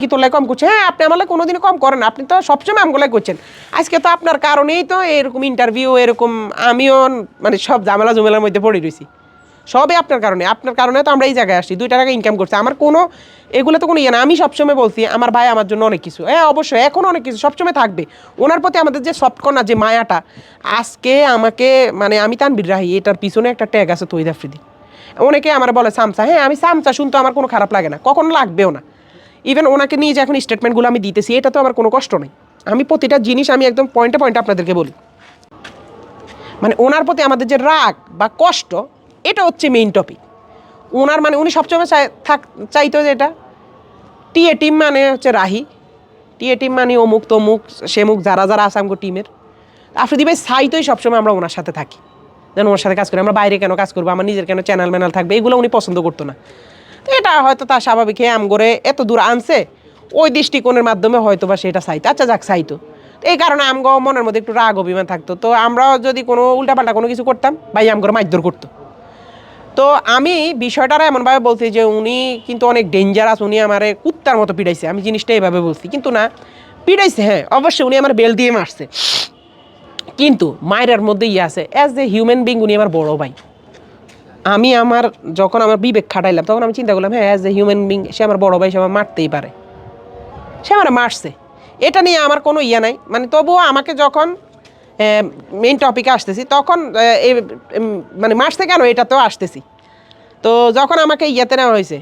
কি তোলাই কম করছে? হ্যাঁ আপনি আমার কোনোদিনই কম করেন আপনি তো সবসময় আমগুলাই করছেন। আজকে তো আপনার কারণেই তো এরকম ইন্টারভিউ এরকম আমিও মানে সব ঝামেলা জমেলার মধ্যে পড়ে রয়েছি। সবই আপনার কারণে। আপনার কারণে তো আমরা এই জায়গায় আসছি। দুই টাকা ইনকাম করছে। আমার কোনো, এগুলো তো কোনো ইয়ে না। আমি সবসময় বলছি, আমার ভাই আমার জন্য অনেক কিছু। হ্যাঁ অবশ্যই, এখন অনেক কিছু, সবসময় থাকবে। ওনার প্রতি আমাদের যে সফট কর্নার যে মায়াটা, আজকে আমাকে মানে আমি তানবির রাহি, এটার পিছনে একটা ট্যাগ আছে তৈদ অনেকে আমার বলে, সামসা হ্যাঁ আমি সামসা শুনতে আমার কোনো খারাপ লাগে না। কখনো লাগবেও না। ইভেন ওনাকে নিয়ে যে এখন স্টেটমেন্টগুলো আমি দিতেছি, এটা তো আমার কোনো কষ্ট নেই। আমি প্রতিটা জিনিস আমি একদম পয়েন্টে পয়েন্টে আপনাদেরকে বলি। মানে ওনার প্রতি আমাদের যে রাগ বা কষ্ট, এটা হচ্ছে মেইন টপিক ওনার মানে উনি সবসময় চাই- থাক, চাইতো যে এটা। টিএ টিম মানে হচ্ছে রাহি। টিএ টিম মানে অমুক তমুক, সেমুক, যারা যারা আছে আমগো টিমের আফ্রিদি ভাই চাইতোই সবসময় আমরা ওনার সাথে থাকি। যেন ওনার সাথে কাজ করি। আমরা বাইরে কেন কাজ করব? আমার নিজের কেন চ্যানেল ম্যানেল থাকবে? এগুলো উনি পছন্দ করতো না। এটা হয়তো তার স্বাভাবিক আম আমগরে এত দূর আনছে, ওই দৃষ্টিকোণের মাধ্যমে হয়তো বা সেটা চাইতো। আচ্ছা যাক, চাইতো। এই কারণে আমগো মনের মধ্যে একটু রাগ, অভিমান থাকতো। তো আমরাও যদি কোনো উল্টাপাল্টা কোনো কিছু করতাম, ভাই আমগরে মারধর করতো। তো আমি বিষয়টারা এমনভাবে বলছি যে উনি কিন্তু অনেক ডেঞ্জারাস উনি আমার কুত্তার মতো পিড়াইছে আমি জিনিসটা এইভাবে বলছি। কিন্তু না পিড়াইছে হ্যাঁ অবশ্যই উনি আমার বেল দিয়ে মারছে। কিন্তু মায়ের মধ্যে ইয়ে আছে অ্যাজ এ হিউম্যান বিং উনি আমার বড় ভাই। আমি আমার যখন আমার বিবেক খাটাইলাম, তখন আমি চিন্তা করলাম হ্যাঁ অ্যাজ এ হিউম্যান বিং সে আমার বড় ভাই, সে আমার মারতেই পারে। সে আমার মারছে। এটা নিয়ে আমার কোনো ইয়ে নাই। মানে তবুও আমাকে যখন মেইন টপিকে আসতেছি, তখন মানে মারছে কেন এটাতেও আসতেছি। তো যখন আমাকে ইয়েতে নেওয়া হয়েছে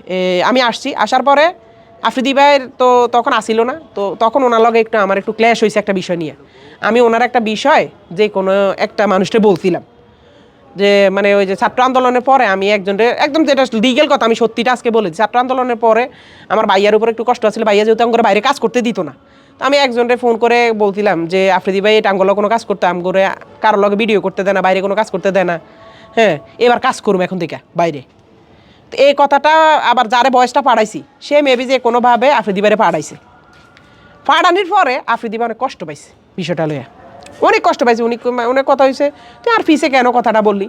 আমি আসছি, আসার পরে আফ্রিদি ভাইয়ের তো তখন আসিল না, তো তখন ওনার লগে একটু আমার একটু ক্ল্যাশ হয়েছে একটা বিষয় নিয়ে। আমি ওনার একটা বিষয়, যে কোনো একটা মানুষকে বলছিলাম। যে মানে ওই যে ছাত্র আন্দোলনের পরে আমি একজনের একদম যেটা লিগেল কথা, আমি সত্যিটা আজকে বলেছি। ছাত্র আন্দোলনের পরে আমার ভাইয়ার উপর একটু কষ্ট আছিল। ভাইয়া যেহেতু আমার বাইরে কাজ করতে দিত না। তো আমি একজনের ফোন করে বলছিলাম যে, আফ্রিদি ভাই, এটা আঙ্গলে কোনো কাজ করতে করে কারোর লগে ভিডিও করতে দেয় না, বাইরে কোনো কাজ করতে দেয় না। হ্যাঁ এবার কাজ করব এখন থেকে, বাইরে। তো এই কথাটা আবার যারে বয়সটা পাড়াইছি, সে মেবি যে কোনোভাবে আফ্রিদি বাইরে পাঠাইছে পাড়ানির পরে আফ্রিদি অনেক কষ্ট পাইছে বিষয়টা লইয়া। অনেক কষ্ট পাইছে। উনি অনেক কথা হয়েছে তুই আর ফিসে কেন কথাটা বললি?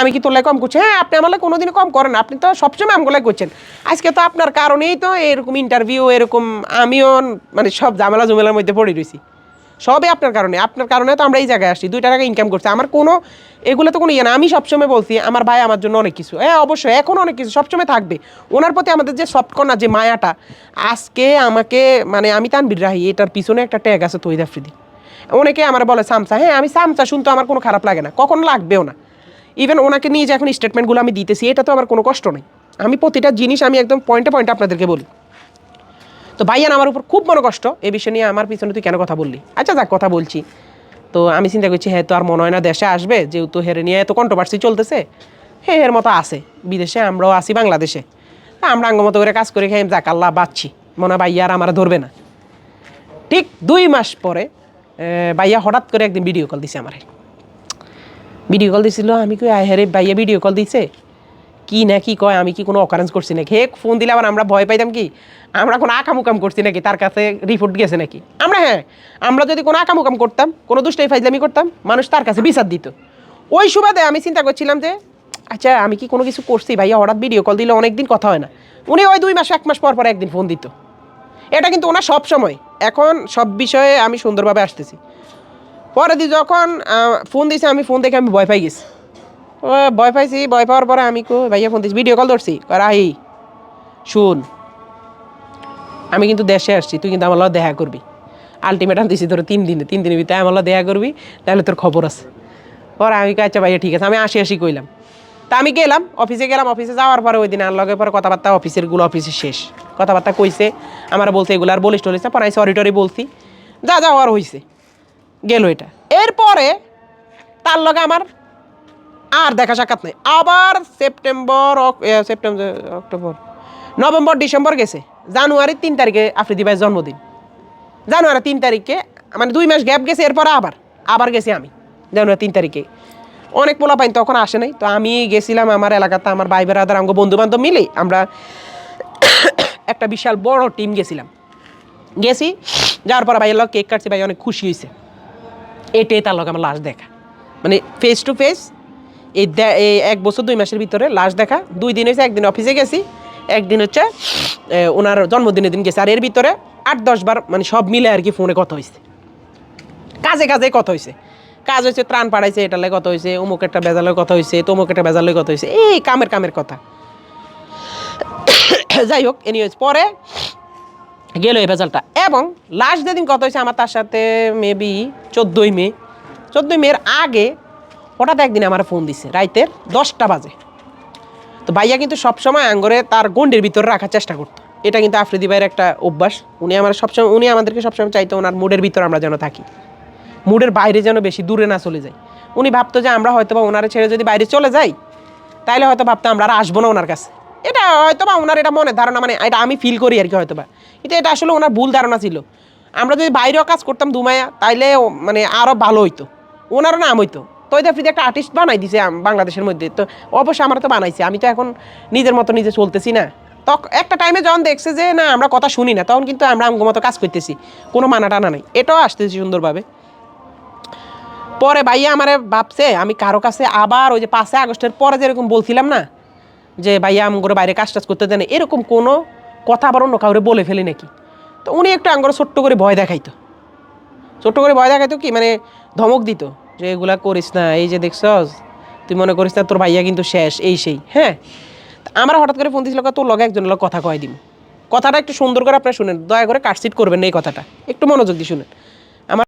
আমি কি তোলাই কম করছি? হ্যাঁ আপনি আমার কোনোদিনই কম করেন আপনি তো সবসময় আমগুলাই করছেন। আজকে তো আপনার কারণেই তো এরকম ইন্টারভিউ এরকম আমিও মানে সব ঝামেলা জমেলার মধ্যে পড়ে রয়েছি সবই আপনার কারণে। আপনার কারণে তো আমরা এই জায়গায় আসছি। দুই টাকা ইনকাম করছি। আমার কোনো, এগুলো তো কোনো ইয়ে না। আমি সবসময় বলছি, আমার ভাই আমার জন্য অনেক কিছু। হ্যাঁ অবশ্যই, এখন অনেক কিছু, সবসময় থাকবে। ওনার প্রতি আমাদের যে সফট কর্নার যে মায়াটা, আজকে আমাকে মানে আমি তানবির রাহি, এটার পিছনে একটা ট্যাগ আছে তৈদ আফ্রিদি। অনেকে আমার বলে, সামসা হ্যাঁ আমি সামসা শুনতে আমার কোনো খারাপ লাগে না, কখন লাগবেও না। ইভেন ওনাকে নিয়ে যে এখন স্টেটমেন্টগুলো আমি দিতেছি, এটা তো আমার কোনো কষ্ট নেই। আমি প্রতিটা জিনিস আমি একদম পয়েন্টে পয়েন্টে আপনাদেরকে বলি। তো ভাইয়ান আমার উপর খুব মনে কষ্ট, এ বিষয় নিয়ে আমার পিছনে তুই কেন কথা বললি? আচ্ছা যাক, কথা বলছি। তো আমি চিন্তা করছি হ্যাঁ তো আর মনে হয় না দেশে আসবে, যেহেতু হেরে নিয়ে এত কন্ট্রোভার্সি চলতেছে। হ্যাঁ এর মতো আছে, বিদেশে আমরাও আসি বাংলাদেশে। আমরা আঙ্গ মতো করে কাজ করে খাই, যাক, আল্লাহ বাচ্ছি। মনে হয় ভাইয়া আর আমার ধরবে না। ঠিক দুই মাস পরে ভাইয়া হঠাৎ করে একদিন ভিডিও কল দিছে আমার। ভিডিও কল দিছিল, আমি কই, আয় হ্যাঁ রে, ভাইয়া ভিডিও কল দিছে? কি না, কি কয়, আমি কি কোনো অকারেন্স করছি নাকি? হে ফোন দিলে আবার আমরা ভয় পাইতাম কি? আমরা কোনো আকামুকাম করছি নাকি? তার কাছে রিপোর্ট গেছে নাকি? আমরা হ্যাঁ আমরা যদি কোনো আকামুকাম করতাম, কোনো দুষ্টাই ফাইজলামি করতাম, মানুষ তার কাছে বিচার দিত। ওই সুবাদে আমি চিন্তা করছিলাম যে আচ্ছা আমি কি কোনো কিছু করছি? ভাইয়া হঠাৎ ভিডিও কল দিলে অনেকদিন কথা হয় না। উনি ওই দুই মাস, এক মাস পর পর একদিন ফোন দিত। এটা কিন্তু ওনার সব সময় এখন সব বিষয়ে আমি সুন্দরভাবে আসতেছি। পরে দি যখন ফোন দিছে, আমি ফোন দেখে আমি ভয় পাই গেছি। ভয় পাইছি, ভয় পাওয়ার পরে আমি কো, ভাইয়া, ফোন দিছি ভিডিও কল ধরছি। রাহি, শুন, আমি কিন্তু দেশে আসছি, তুই কিন্তু আমার দেখা করবি। আলটিমেটাম দিছি তোর তিন দিনে, তিন দিনের ভিতরে আমার দেখা করবি তাহলে তোর খবর আছে। পরে আমি আচ্ছা ভাইয়া, ঠিক আছে। আমি আসি আসি কইলাম। তা আমি গেলাম অফিসে গেলাম অফিসে যাওয়ার পরে ওই দিন আর লগে পরে কথাবার্তা অফিসেরগুলো অফিসে শেষ। কথাবার্তা কইছে, আমার বলছে এগুলো আর বলিস টলিস পরে সরি টরি বলছি। যা যা যাওয়ার হয়েছে গেল এটা। এরপরে তার লগে আমার আর দেখা সাক্ষাৎ নেই। আবার September September, October, November, December গেছে। জানুয়ারির তিন তারিখে আফ্রিদি ভাইয়ের জন্মদিন। জানুয়ারি তিন তারিখে মানে দুই মাস গ্যাপ গেছে, এরপরে আবার আবার গেছি আমি, জানুয়ারি তিন তারিখে। অনেক পোলা পাইন তখন আসে নাই। তো আমি গেছিলাম আমার এলাকাতে, আমার ভাই বেড়াদার বন্ধু বান্ধব মিলে আমরা একটা বিশাল বড় টিম গেছিলাম। গেছি, যাওয়ার পর ভাইয়ের লোক কেক কাটছে, ভাই অনেক খুশি হয়েছে এটাই তার লোক আমার লাশ দেখা। মানে ফেস টু ফেস এই এই এক বছর দুই মাসের ভিতরে লাশ দেখা। দুই দিন হয়েছে একদিন অফিসে গেছি, একদিন হচ্ছে ওনার জন্মদিনের দিন গেছে। আর এর ভিতরে আট, দশ বার মানে সব মিলে আর কি ফোনে কথা হয়েছে কাজে কাজে কথা হয়েছে কাজ হয়েছে, ত্রাণ পাড়াইছে এটা লাগে কথা হয়েছে, অমুক একটা বেজালের কথা হয়েছে, তমুক একটা বেজালের কথা হয়েছে, এই কামের কামের কথা। যাই হোক এনিওয়েজ পরে গেল এই ভেজালটা। এবং লাস্ট যেদিন কথা হয়েছে, আমার তার সাথে মেবি চোদ্দোই মে, চোদ্দোই মের আগে হঠাৎ একদিন আমার ফোন দিছে, রাইতের দশটা বাজে। তো ভাইয়া কিন্তু সবসময় আঙ্গরে তার গন্ডির ভিতরে রাখার চেষ্টা করতো। এটা কিন্তু আফ্রিদি ভাইয়ের একটা অভ্যাস, উনি আমার সবসময়, উনি আমাদেরকে সবসময় চাইতো ওনার মুডের ভিতরে আমরা যেন থাকি। মুডের বাইরে যেন বেশি দূরে না চলে যাই উনি ভাবতো যে আমরা হয়তো বা ওনারে ছেড়ে যদি বাইরে চলে যাই, তাইলে হয়তো ভাবতো আমরা আর আসব না ওনার কাছে। এটা হয়তো বা ওনার এটা মনে ধারণা মানে এটা আমি ফিল করি আর কি হয়তো বা কিন্তু এটা আসলে ওনার ভুল ধারণা ছিল। আমরা যদি বাইরেও কাজ করতাম দুমায়া তাইলে মানে আরও ভালো হইতো। ওনারও নাম হইতো। তো আফ্রিদি একটা আর্টিস্ট বানাই দিছে বাংলাদেশের মধ্যে। তো অবশ্যই আমরা তো বানাইছি, আমি তো এখন নিজের মতো নিজে চলতেছি না। তখন একটা টাইমে যখন দেখছে যে না, আমরা কথা শুনি না, তখন কিন্তু আমরা আমগো মতো কাজ করতেছি। কোনো মানা টানা নাই। এটাও আসতেছি সুন্দরভাবে। পরে ভাইয়া আমারে ভাবছে, আমি কারও কাছে আবার ওই যে পাঁচই আগস্টের পরে যেরকম বলছিলাম না, যে ভাইয়া আমগরে বাইরে কাজ টাজ করতে দেন এরকম কোনো কথা আবার অন্য কাউরে বলে ফেলি নাকি? তো উনি একটু আঙ্গরে ছোট্ট করে ভয় দেখাইতো। ছোট্ট করে ভয় দেখাইতো কি? মানে ধমক দিত, যে এগুলা করিস না, এই যে দেখছস, তুই মনে করিস না তোর ভাইয়া কিন্তু শেষ, এই সেই হ্যাঁ? আমরা হঠাৎ করে ফোন দিয়েছিল তোর লগে একজনের লগে কথা কয় দিম। কথাটা একটু সুন্দর করে আপনারা শুনেন, দয়া করে কাটসিট করবেন এই কথাটা, একটু মনোযোগ দিয়ে শুনেন।